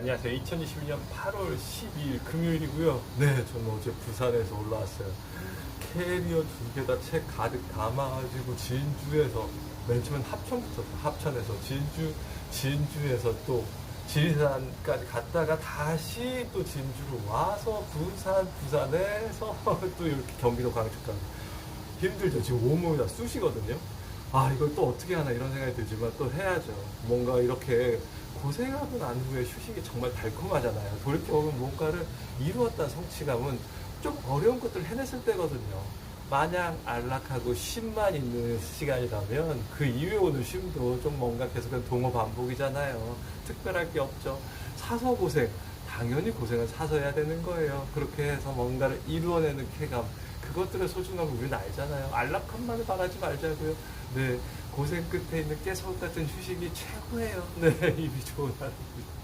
안녕하세요. 2021년 8월 12일 금요일이고요. 네, 저는 어제 부산에서 올라왔어요. 캐리어 두 개 다 책 가득 담아가지고 진주에서 맨 처음엔 합천부터 합천에서 진주 진주에서 또 지리산까지 갔다가 다시 또 진주로 와서 부산 부산에서 또 이렇게 경기도 광주까지 힘들죠. 지금 온몸이 다 쑤시거든요. 아, 이걸 또 어떻게 하나 이런 생각이 들지만 또 해야죠. 뭔가 이렇게 고생하고 난 후에 휴식이 정말 달콤하잖아요. 돌이켜보면 뭔가를 이루었다는 성취감은 좀 어려운 것들을 해냈을 때거든요. 마냥 안락하고 쉼만 있는 시간이라면 그 이후에 오는 쉼도 좀 뭔가 계속한 동호 반복이잖아요. 특별할 게 없죠. 사서 고생. 당연히 고생은 사서 해야 되는 거예요. 그렇게 해서 뭔가를 이루어내는 쾌감. 그것들의 소중함을 우리는 알잖아요. 안락함만을 바라지 말자고요. 네. 고생 끝에 있는 깨소금 같은 휴식이 최고예요. 네. 입이 좋은 하루입니다.